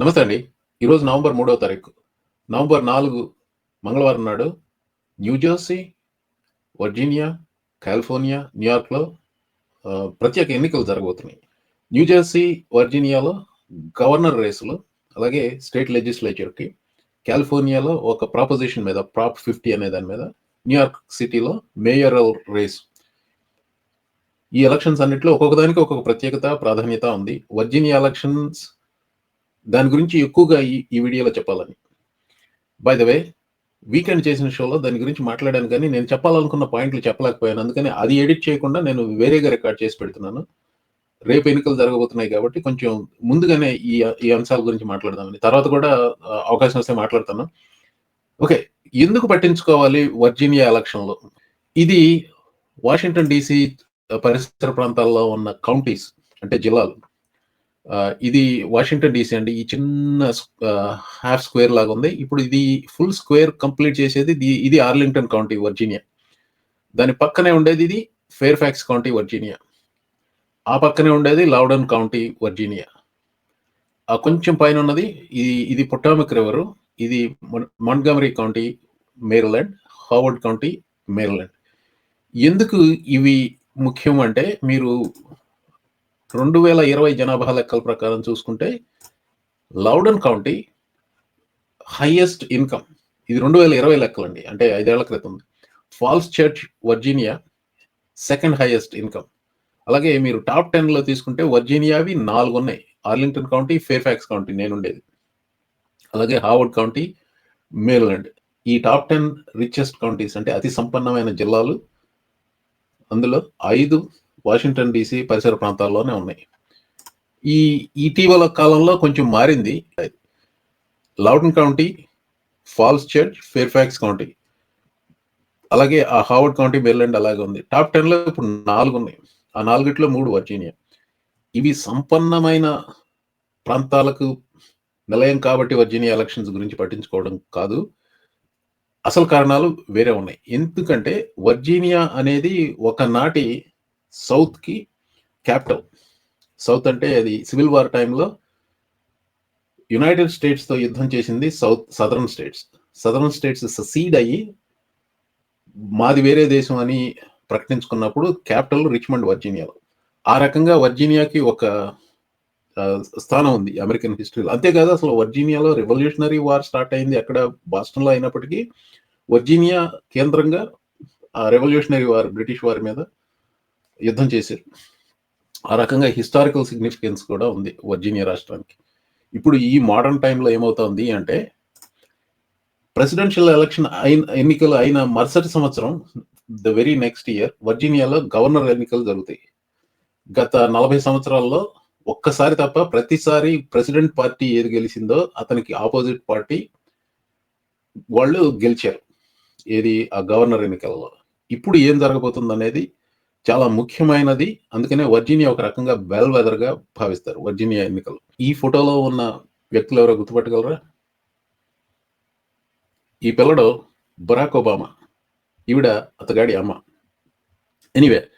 నమస్తే అండి. ఈరోజు నవంబర్ మూడవ తారీఖు. నవంబర్ నాలుగు మంగళవారం నాడు న్యూజెర్సీ వర్జీనియా కాలిఫోర్నియా న్యూయార్క్లో ప్రత్యేక ఎన్నికలు జరగబోతున్నాయి. న్యూజెర్సీ వర్జీనియాలో గవర్నర్ రేసులు అలాగే స్టేట్ లెజిస్లేచర్కి కాలిఫోర్నియాలో ఒక ప్రాపోజిషన్ మీద ప్రాప్ ఫిఫ్టీ అనే దాని మీద న్యూయార్క్ సిటీలో మేయరల్ రేస్. ఈ ఎలక్షన్స్ అన్నింటిలో ఒక్కొక్క దానికి ఒక్కొక్క ప్రత్యేకత ప్రాధాన్యత ఉంది. వర్జీనియా ఎలక్షన్స్ దాని గురించి ఎక్కువగా ఈ ఈ వీడియోలో చెప్పాలని. బై ద వే వీకెండ్ చేసిన షోలో దాని గురించి మాట్లాడాను కానీ నేను చెప్పాలనుకున్న పాయింట్లు చెప్పలేకపోయాను. అందుకని అది ఎడిట్ చేయకుండా నేను వేరేగా రికార్డ్ చేసి పెడుతున్నాను. రేపు ఎన్నికలు జరగబోతున్నాయి కాబట్టి కొంచెం ముందుగానే ఈ ఈ అంశాల గురించి మాట్లాడదామని. తర్వాత కూడా అవకాశం వస్తే మాట్లాడతాను. ఓకే ఎందుకు పట్టించుకోవాలి వర్జీనియా ఎలక్షన్లో? ఇది వాషింగ్టన్ డీసీ పరిసర ప్రాంతాల్లో ఉన్న కౌంటీస్ అంటే జిల్లాలు. ఇది వాషింగ్టన్ డీసీ అండి. ఈ చిన్న హాఫ్ స్క్వేర్ లాగా ఉంది. ఇప్పుడు ఇది ఫుల్ స్క్వేర్ కంప్లీట్ చేసేది ఇది- ఆర్లింగ్టన్ కౌంటీ వర్జీనియా దాని పక్కనే ఉండేది ఇది ఫేర్ ఫ్యాక్స్ కౌంటీ వర్జీనియా ఆ పక్కనే ఉండేది లౌడన్ కౌంటీ వర్జీనియా ఆ కొంచెం పైన ఉన్నది ఇది ఇది పొటామిక్ రివరు ఇది Montgomery county Maryland Harvard county Maryland ఎందుకు ఇవి ముఖ్యం అంటే మీరు రెండు వేల ఇరవై జనాభా లెక్కల ప్రకారం చూసుకుంటే లౌడన్ కౌంటీ హైయెస్ట్ ఇన్కమ్. ఇది రెండు వేల ఇరవై లెక్కలండి. అంటే ఐదేళ్ళ క్రితం. Falls Church Virginia second highest income. అలాగే మీరు టాప్ టెన్లో తీసుకుంటే వర్జీనియావి నాలుగు ఉన్నాయి. ఆర్లింగ్టన్ కౌంటీ ఫేర్ఫాక్స్ కౌంటీ నేనుండేది అలాగే హార్వర్డ్ కౌంటీ మేల్లాండ్ ఈ టాప్ టెన్ రిచెస్ట్ కౌంటీస్ అంటే అతి సంపన్నమైన జిల్లాలు అందులో ఐదు వాషింగ్టన్ డీసీ పరిసర ప్రాంతాల్లోనే ఉన్నాయి. ఈ ఇటీవల కాలంలో కొంచెం మారింది. Loudoun county Falls Church Fairfax county. అలాగే ఆ హావర్డ్ కౌంటీ మేర్లాండ్ అలాగే ఉంది. టాప్ టెన్లో ఇప్పుడు నాలుగు ఉన్నాయి. ఆ నాలుగిట్లో మూడు వర్జీనియా. ఇవి సంపన్నమైన ప్రాంతాలకు నిలయం కాబట్టి వర్జీనియా ఎలక్షన్స్ గురించి పట్టించుకోవడం కాదు. అసలు కారణాలు వేరే ఉన్నాయి. ఎందుకంటే వర్జీనియా అనేది ఒకనాటి సౌత్కి క్యాపిటల్. సౌత్ అంటే అది సివిల్ వార్ టైంలో యునైటెడ్ స్టేట్స్తో యుద్ధం చేసింది south southern states. Southern states secede అయ్యి మాది వేరే దేశం అని ప్రకటించుకున్నప్పుడు క్యాపిటల్ రిచ్మండ్ వర్జీనియాలో. ఆ రకంగా వర్జీనియాకి ఒక స్థానం ఉంది అమెరికన్ హిస్టరీలో. అంతేకాదు అసలు వర్జీనియాలో రెవల్యూషనరీ వార్ స్టార్ట్ అయింది అక్కడ బాస్టన్లో అయినప్పటికీ వర్జీనియా కేంద్రంగా ఆ రెవల్యూషనరీ వార్ బ్రిటిష్ వారి మీద యుద్ధం చేశారు. ఆ రకంగా హిస్టారికల్ సిగ్నిఫికెన్స్ కూడా ఉంది వర్జీనియా రాష్ట్రానికి. ఇప్పుడు ఈ మోడర్న్ టైంలో ఏమవుతోంది అంటే ప్రెసిడెన్షియల్ ఎలక్షన్ అయిన ఎన్నికలు అయిన మరుసటి సంవత్సరం ద వెరీ నెక్స్ట్ ఇయర్ వర్జీనియాలో గవర్నర్ ఎన్నికలు జరుగుతాయి. గత నలభై సంవత్సరాల్లో ఒక్కసారి తప్ప ప్రతిసారి ప్రెసిడెంట్ పార్టీ ఏది గెలిచిందో అతనికి ఆపోజిట్ పార్టీ వాళ్ళు గెలిచారు. ఏది? ఆ గవర్నర్ ఎన్నికల్లో. ఇప్పుడు ఏం జరగబోతుంది అనేది చాలా ముఖ్యమైనది. అందుకనే వర్జీనియా ఒక రకంగా బెల్ వెదర్గా భావిస్తారు వర్జీనియా ఎన్నికలు. ఈ ఫోటోలో ఉన్న వ్యక్తులు ఎవరో గుర్తుపట్టగలరా? ఈ పిల్లడు బరాక్ ఒబామా. ఈవిడ అతగాడి అమ్మ. ఎనీవే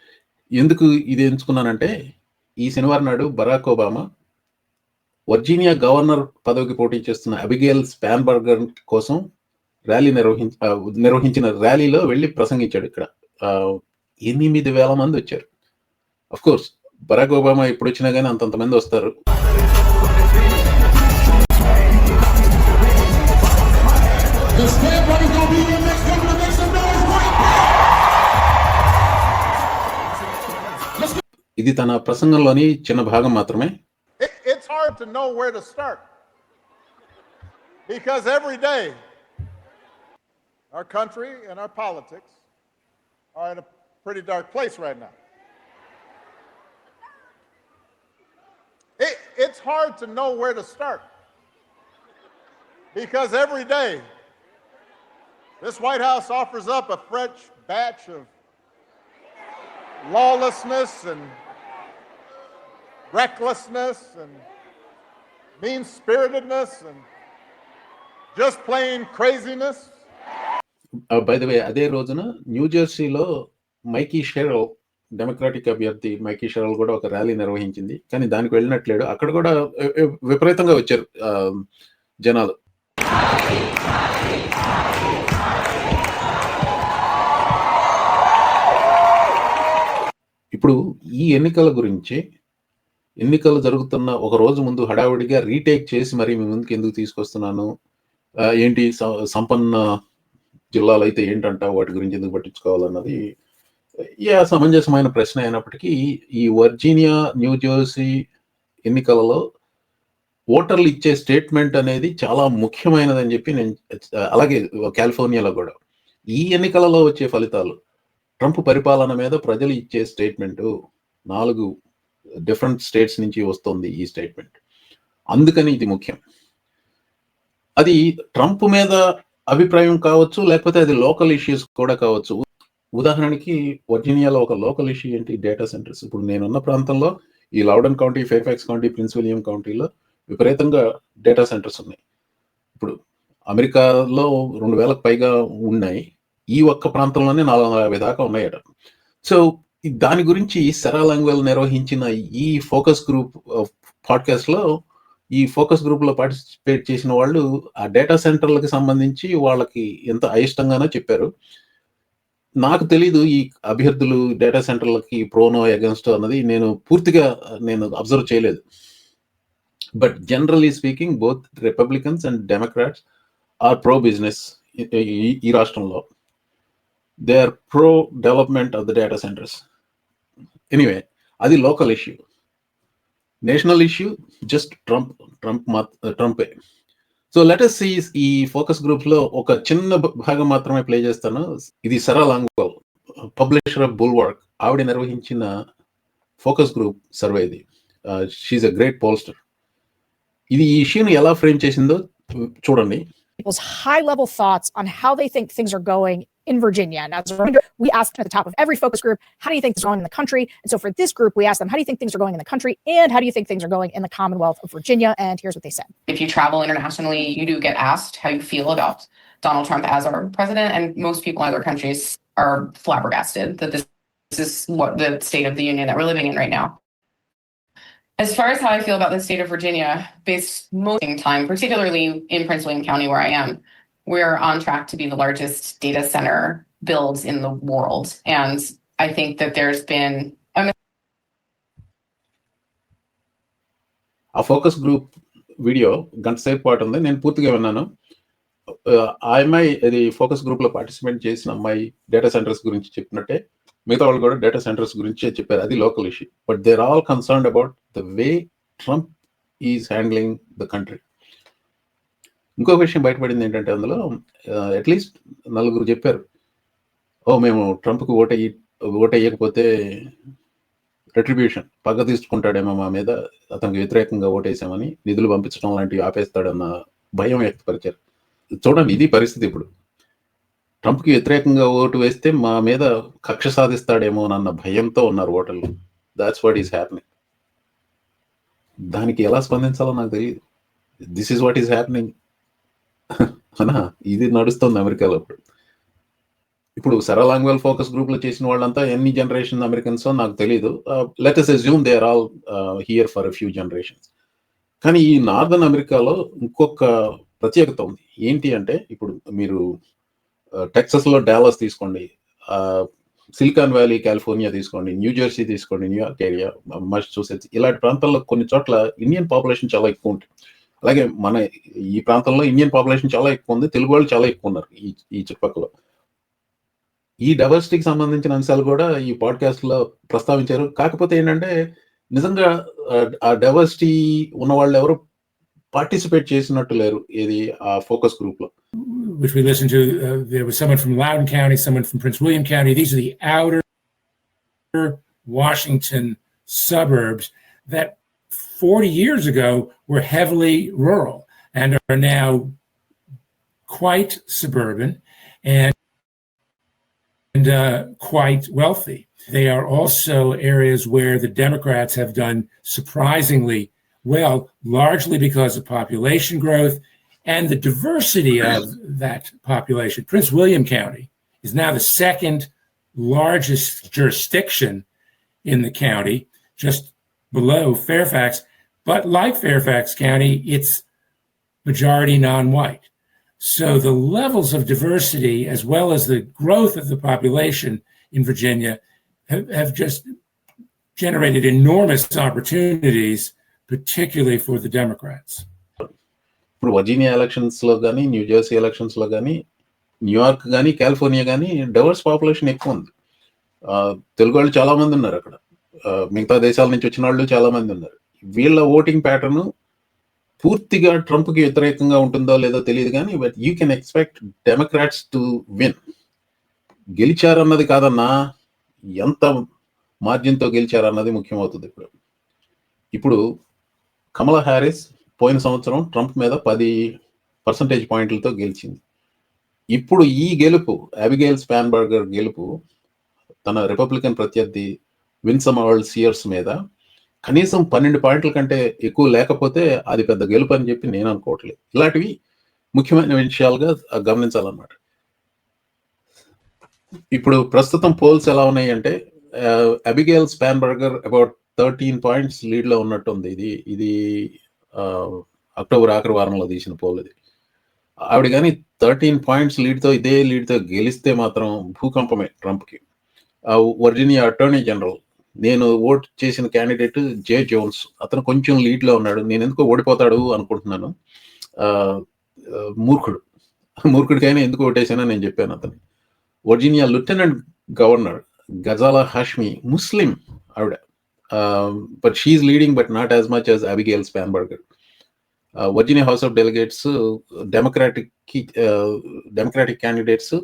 ఎందుకు ఇది ఎంచుకున్నానంటే ఈ శనివారం నాడు బరాక్ ఒబామా వర్జీనియా గవర్నర్ పదవికి పోటీ చేస్తున్న అబిగేల్ స్పాన్బర్గర్ కోసం ర్యాలీ నిర్వహించ నిర్వహించిన ర్యాలీలో వెళ్ళి ప్రసంగించాడు ఇక్కడ. ఎనిమిది వేల మంది వచ్చారు. అఫ్ కోర్స్ బరాక్ ఒబామా ఎప్పుడు వచ్చినా కానీ అంతంతమంది వస్తారు. ఇది తన ప్రసంగంలోని చిన్న భాగం మాత్రమే. It's start because every day country and pretty dark place right now. It, it's hard to know where to start because every day this White House offers up a fresh batch of lawlessness and recklessness and mean spiritedness and just plain craziness. By the way అదే రోజున new జెర్సీలో Mikie Sherrill Democratic అభ్యర్థి Mikie షెరల్ కూడా ఒక rally నిర్వహించింది. కానీ దానికి వెళ్ళినట్లేడు. అక్కడ కూడా విపరీతంగా వచ్చారు జనాలు. ఇప్పుడు ఈ ఎన్నికల గురించి ఎన్నికలు జరుగుతున్న ఒక రోజు ముందు హడావుడిగా రీటేక్ చేసి మరి మీ ముందుకు ఎందుకు తీసుకొస్తున్నాను? ఏంటి సంపన్న జిల్లాలు అయితే ఏంటంట? వాటి గురించి ఎందుకు పట్టించుకోవాలన్నది ఏ సమంజసమైన ప్రశ్న అయినప్పటికీ ఈ వర్జీనియా న్యూ జెర్సీ ఎన్నికలలో ఓటర్లు ఇచ్చే స్టేట్మెంట్ అనేది చాలా ముఖ్యమైనదని చెప్పి నేను అలాగే కాలిఫోర్నియాలో కూడా. ఈ ఎన్నికలలో వచ్చే ఫలితాలు ట్రంప్ పరిపాలన మీద ప్రజలు ఇచ్చే స్టేట్మెంట్ నాలుగు డిఫరెంట్ స్టేట్స్ నుంచి వస్తుంది ఈ స్టేట్మెంట్. అందుకని ఇది ముఖ్యం. అది ట్రంప్ మీద అభిప్రాయం కావచ్చు లేకపోతే అది లోకల్ ఇష్యూస్ కూడా కావచ్చు. ఉదాహరణకి వర్జీనియాలో ఒక లోకల్ ఇష్యూ ఏంటి? డేటా సెంటర్స్ ఇప్పుడు నేనున్న ప్రాంతంలో ఈ Loudoun county Fairfax county Prince William కౌంటీలో విపరీతంగా డేటా సెంటర్స్ ఉన్నాయి. ఇప్పుడు అమెరికాలో రెండు వేలకు పైగా ఉన్నాయి. ఈ ఒక్క ప్రాంతంలోనే నాలుగు వందల యాభై దాకా ఉన్నాయట. సో దాని గురించి సెరా లాంగ్వేజ్ నిర్వహించిన ఈ ఫోకస్ గ్రూప్ పాడ్కాస్ట్లో ఈ ఫోకస్ గ్రూప్లో పార్టిసిపేట్ చేసిన వాళ్ళు ఆ డేటా సెంటర్లకు సంబంధించి వాళ్ళకి ఎంత అయిష్టంగానో చెప్పారు. నాకు తెలీదు ఈ అభ్యర్థులు డేటా సెంటర్లకి ప్రోనో అగెన్స్ట్ అన్నది. నేను పూర్తిగా నేను అబ్జర్వ్ చేయలేదు. But generally speaking both Republicans and Democrats are pro business ఈ రాష్ట్రంలో. They are pro development of the data centres anyway అది local issue national issue just Trump Trump ట్రంపే so let us see ఈ focus గ్రూప్లో ఒక చిన్న భాగం మాత్రమే ప్లే చేస్తాను. ఇది సరా లాంగ్వల్ పబ్లిషర్ ఆఫ్ బుల్వర్క్ ఆవిడ నిర్వహించిన ఫోకస్ గ్రూప్ సర్వే ఇది. షీఈ్ అ గ్రేట్ పోల్స్టర్ ఇది ఈ ఇష్యూని ఎలా ఫ్రేమ్ చేసిందో చూడండి. People's high level thoughts on how they think things are going in Virginia. And as a reminder, we ask at the top of every focus group, how do you think it's going in the country? And so for this group, we asked them, how do you think things are going in the country? And how do you think things are going in the Commonwealth of Virginia? And here's what they said. if you travel internationally, you do get asked how you feel about Donald Trump as our president, and most people in other countries are flabbergasted that this, this is what the state of the union that we're living in right now. As far as how I feel about the state of Virginia, based most time, particularly in Prince William County where I am, we're on track to be the largest data center builds in the world. And I think that there's been ఆ focus group video గంట సేపు పాటు ఉంది. నేను పూర్తిగా విన్నాను. Uh, ఆ అమ్మాయి అది ఫోకస్ గ్రూప్లో పార్టిసిపేట్ చేసిన అమ్మాయి డేటా సెంటర్స్ గురించి చెప్పినట్టే మిగతా వాళ్ళు కూడా డేటా సెంటర్స్ గురించి చెప్పారు. అది local issue but there all concern about the way Trump is handling the country ఇంకో విషయం బయటపడింది ఏంటంటే అందులో అట్లీస్ట్ నలుగురు చెప్పారు. ఓ మేము ట్రంప్కి ఓటయ్యి ఓటయ్యకపోతే రెట్రిబ్యూషన్ పగ తీసుకుంటాడేమో మా మీద అతనికి వ్యతిరేకంగా ఓటేసామని నిధులు పంపించడం లాంటివి ఆపేస్తాడన్న భయం వ్యక్తపరిచారు. చూడండి ఇది పరిస్థితి ఇప్పుడు. ట్రంప్కి వ్యతిరేకంగా ఓటు వేస్తే మా మీద కక్ష సాధిస్తాడేమో అన్న భయంతో ఉన్నారు ఓటర్లు. దాట్స్ వాట్ ఈస్ హ్యాపెనింగ్ దానికి ఎలా స్పందించాలో నాకు తెలియదు this is what is happening అనా ఇది నడుస్తుంది అమెరికాలో ఇప్పుడు. ఇప్పుడు సరా లాంగ్వేజ్ ఫోకస్ గ్రూప్లో చేసిన వాళ్ళంతా ఎన్ని జనరేషన్ అమెరికన్స్ నాకు తెలియదు let us assume they are all here for few generations కానీ ఈ నార్దన్ అమెరికాలో ఇంకొక ప్రత్యేకత ఉంది. ఏంటి అంటే ఇప్పుడు మీరు uh, టెక్సస్లో డాలస్ తీసుకోండి uh, సిలికాన్ వ్యాలీ కాలిఫోర్నియా తీసుకోండి న్యూ జెర్సీ తీసుకోండి న్యూయార్క్ ఏరియా మస్సాచుసెట్స్ ఇలాంటి ప్రాంతాల్లో కొన్ని చోట్ల ఇండియన్ పాపులేషన్ చాలా ఎక్కువ ఉంటుంది. అలాగే మన ఈ ప్రాంతంలో ఇండియన్ పాపులేషన్ చాలా ఎక్కువ ఉంది తెలుగు వాళ్ళు చాలా ఎక్కువ ఉన్నారు ఈ ఈ చుట్టుపక్కల ఈ డైవర్సిటీకి సంబంధించిన అంశాలు కూడా ఈ పాడ్కాస్ట్లో ప్రస్తావించారు కాకపోతే ఏంటంటే నిజంగా ఆ, డైవర్సిటీ ఉన్న వాళ్ళు ఎవరు పార్టిసిపేట్ చేసినట్టు లేరు ఏది ఆ ఫోకస్ గ్రూప్లో which we listened to. Uh, there was someone from Loudoun County, someone from Prince William County. These are the outer Washington suburbs that 40 years ago were heavily rural and are now quite suburban and, and uh, quite wealthy. They are also areas where the Democrats have done surprisingly well, largely because of population growth and the diversity of that population. Prince William County is now the second largest jurisdiction in the county, just below Fairfax. But like Fairfax County, it's majority non white. So the levels of diversity, as well as the growth of the population in Virginia, have, have just generated enormous opportunities, particularly for the Democrats. ఇప్పుడు Virginia elections లో కానీ new Jersey elections లో కానీ New York కానీ California కానీ divorce population ఎక్కువ ఉంది ఆ, తెలుగు వాళ్ళు చాలా మంది ఉన్నారు అక్కడ ఆ, మిగతా దేశాల నుంచి వచ్చిన వాళ్ళు చాలా మంది ఉన్నారు. వీళ్ళ ఓటింగ్ ప్యాటర్న్ పూర్తిగా ట్రంప్కి వ్యతిరేకంగా ఉంటుందో లేదో తెలియదు కానీ but you can expect Democrats to win గెలిచారన్నది కాదన్నా ఎంత మార్జిన్తో గెలిచారన్నది ముఖ్యమవుతుంది ఇప్పుడు. ఇప్పుడు కమలా హ్యారిస్ పోయిన సంవత్సరం ట్రంప్ మీద పది పర్సంటేజ్ పాయింట్లతో గెలిచింది. ఇప్పుడు ఈ గెలుపు అబిగేల్ స్పాన్బర్గర్ గెలుపు తన రిపబ్లికన్ ప్రత్యర్థి విన్సమ్ వరల్డ్ సియర్స్ మీద కనీసం పన్నెండు పాయింట్ల కంటే ఎక్కువ లేకపోతే అది పెద్ద గెలుపు అని చెప్పి నేను అనుకోవట్లేదు. ఇలాంటివి ముఖ్యమైన విషయాలుగా గమనించాలన్నమాట. ఇప్పుడు ప్రస్తుతం పోల్స్ ఎలా ఉన్నాయి అంటే Abigail Spanberger about thirteen points లీడ్లో ఉన్నట్టుంది. ఇది ఇది అక్టోబర్ ఆఖరి వారంలో తీసిన పోల్ ఇది. ఆవిడ కానీ థర్టీన్ పాయింట్స్ లీడ్తో ఇదే లీడ్తో గెలిస్తే మాత్రం భూకంపమే ట్రంప్కి. ఆ వర్జీనియా అటార్నీ జనరల్ నేను ఓట్ చేసిన క్యాండిడేట్ జే జోన్స్. అతను కొంచెం లీడ్లో ఉన్నాడు. నేను ఎందుకో ఓడిపోతాడు అనుకుంటున్నాను? మూర్ఖుడు. మూర్ఖుడికైనా ఎందుకు ఓటేసానో నేను చెప్పాను అతను Virginia lieutenant governor Ghazala Hashmi ముస్లిం ఆవిడ. But she's leading but not as much as Abigail Spanberger Virginia House of Delegates Democratic Democratic candidates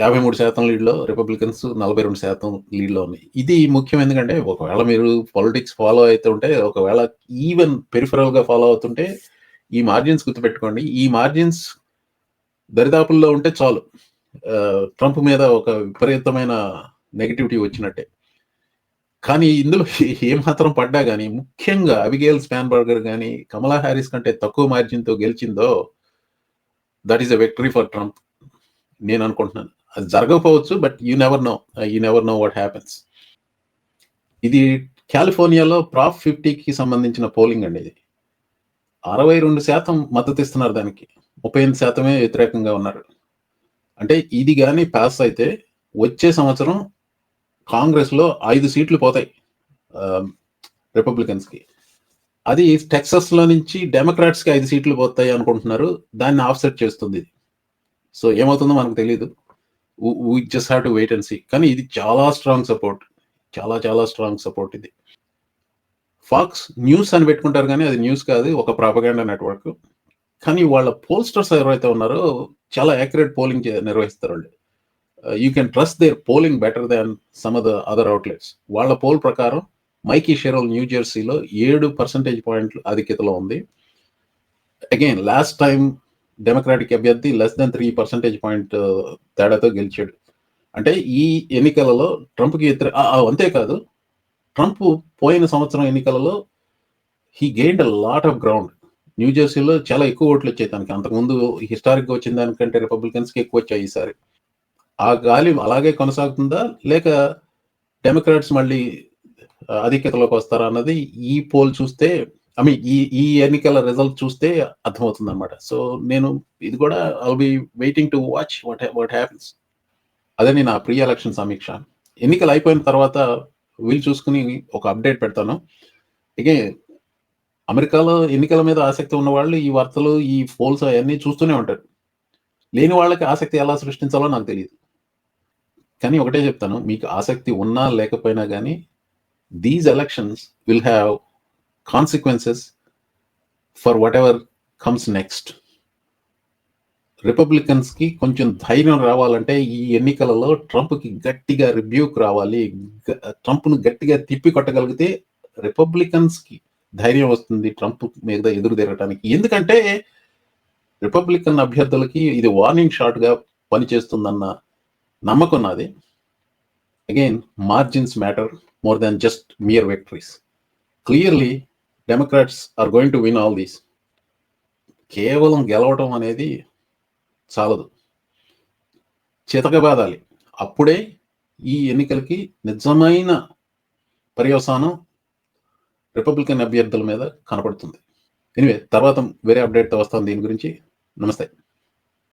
యాభై మూడు శాతం లీడ్లో రిపబ్లికన్స్ నలభై రెండు శాతం లీడ్లో ఉన్నాయి. ఇది ముఖ్యం ఎందుకంటే ఒకవేళ మీరు పాలిటిక్స్ ఫాలో అవుతుంటే ఒకవేళ ఈవెన్ పెరిఫరల్గా ఫాలో అవుతుంటే ఈ మార్జిన్స్ గుర్తుపెట్టుకోండి. ఈ మార్జిన్స్ దరిదాపుల్లో ఉంటే చాలు. ట్రంప్ మీద ఒక విపరీతమైన నెగటివిటీ వచ్చినట్టే. కానీ ఇందులో ఏమాత్రం పడ్డా కానీ ముఖ్యంగా అబిగేల్ స్పాన్బర్గర్ కానీ కమలా హ్యారిస్ కంటే తక్కువ మార్జిన్తో గెలిచిందో that is a victory for Trump. నేను అనుకుంటున్నాను. అది జరగకపోవచ్చు but you never know. You never know what happens ఇది కాలిఫోర్నియాలో ప్రాప్ ఫిఫ్టీకి సంబంధించిన పోలింగ్ అండి ఇది. అరవై రెండు శాతం మద్దతు ఇస్తున్నారు దానికి. ముప్పై ఎనిమిది శాతమే వ్యతిరేకంగా ఉన్నారు. అంటే ఇది కానీ పాస్ అయితే వచ్చే సంవత్సరం కాంగ్రెస్లో ఐదు సీట్లు పోతాయి um, రిపబ్లికన్స్కి. అది టెక్సస్లో నుంచి డెమోక్రాట్స్కి ఐదు సీట్లు పోతాయి అనుకుంటున్నారు. దాన్ని ఆఫ్సెట్ చేస్తుంది ఇది. సో ఏమవుతుందో మనకు తెలియదు we just have to wait and see కానీ ఇది చాలా స్ట్రాంగ్ సపోర్ట్ చాలా చాలా స్ట్రాంగ్ సపోర్ట్ ఇది. ఫాక్స్ న్యూస్ అని పెట్టుకుంటారు కానీ అది న్యూస్ కాదు ఒక ప్రాపగాండా నెట్వర్క్ కానీ వాళ్ళ పోల్స్టర్స్ ఎవరైతే ఉన్నారో చాలా యాక్యురేట్ పోలింగ్ నిర్వహిస్తారు వాళ్ళు. You can trust their polling better than some of the other outlets వాళ్ళ పోల్ ప్రకారం మైకీ షెరోల్ న్యూ జెర్సీలో ఏడు పర్సంటేజ్ పాయింట్లు ఆధిక్యతలో ఉంది. అగైన్ లాస్ట్ టైం డెమోక్రాటిక్ అభ్యర్థి less than three percentage point తేడాతో గెలిచాడు. అంటే ఈ ఎన్నికలలో ట్రంప్కి అంతేకాదు ట్రంప్ పోయిన సంవత్సరం ఎన్నికలలో he gained a lot of ground New జెర్సీలో చాలా ఎక్కువ ఓట్లు వచ్చాయి తనకి. అంతకుముందు హిస్టారిక్గా వచ్చిన దానికంటే రిపబ్లికన్స్కి ఎక్కువ వచ్చాయి ఈసారి. ఆ గాలి అలాగే కొనసాగుతుందా? లేక డెమోక్రాట్స్ మళ్ళీ అధిక్యతలోకి ఆధిక్యతలోకి వస్తారా అన్నది ఈ పోల్ చూస్తే ఐ మీన్ ఈ ఈ ఎన్నికల రిజల్ట్ చూస్తే అర్థమవుతుంది అనమాట సో నేను ఇది కూడా I'll be waiting to watch what what happens అదే నేను ఆ ప్రీ ఎలక్షన్ సమీక్ష. ఎన్నికలు అయిపోయిన తర్వాత వీలు చూసుకుని ఒక అప్డేట్ పెడతాను. ఇగే అమెరికాలో ఎన్నికల మీద ఆసక్తి ఉన్న వాళ్ళు ఈ వార్తలు ఈ పోల్స్ అవన్నీ చూస్తూనే ఉంటారు. లేని వాళ్ళకి ఆసక్తి ఎలా సృష్టించాలో నాకు తెలియదు. కానీ ఒకటే చెప్తాను మీకు ఆసక్తి ఉన్నా లేకపోయినా కానీ these elections will have consequences for whatever comes next రిపబ్లికన్స్కి కొంచెం ధైర్యం రావాలంటే ఈ ఎన్నికలలో ట్రంప్కి గట్టిగా రిబ్యూక్ రావాలి. ట్రంప్ను గట్టిగా తిప్పి కొట్టగలిగితే రిపబ్లికన్స్కి ధైర్యం వస్తుంది ట్రంప్ మీద ఎదురు తిరగటానికి. ఎందుకంటే రిపబ్లికన్ అభ్యర్థులకి ఇది వార్నింగ్ షాట్గా పనిచేస్తుందన్న నమ్మకం నాది. Again margins matter more than just mere victories clearly Democrats are going to win all these కేవలం గెలవటం అనేది చాలదు. చితకబాదాలి అప్పుడే ఈ ఎన్నికలకి నిజమైన పర్యవసానం రిపబ్లికన్ అభ్యర్థుల మీద కనపడుతుంది. ఎనివే తర్వాత వేరే అప్డేట్తో వస్తాను దీని గురించి నమస్తే.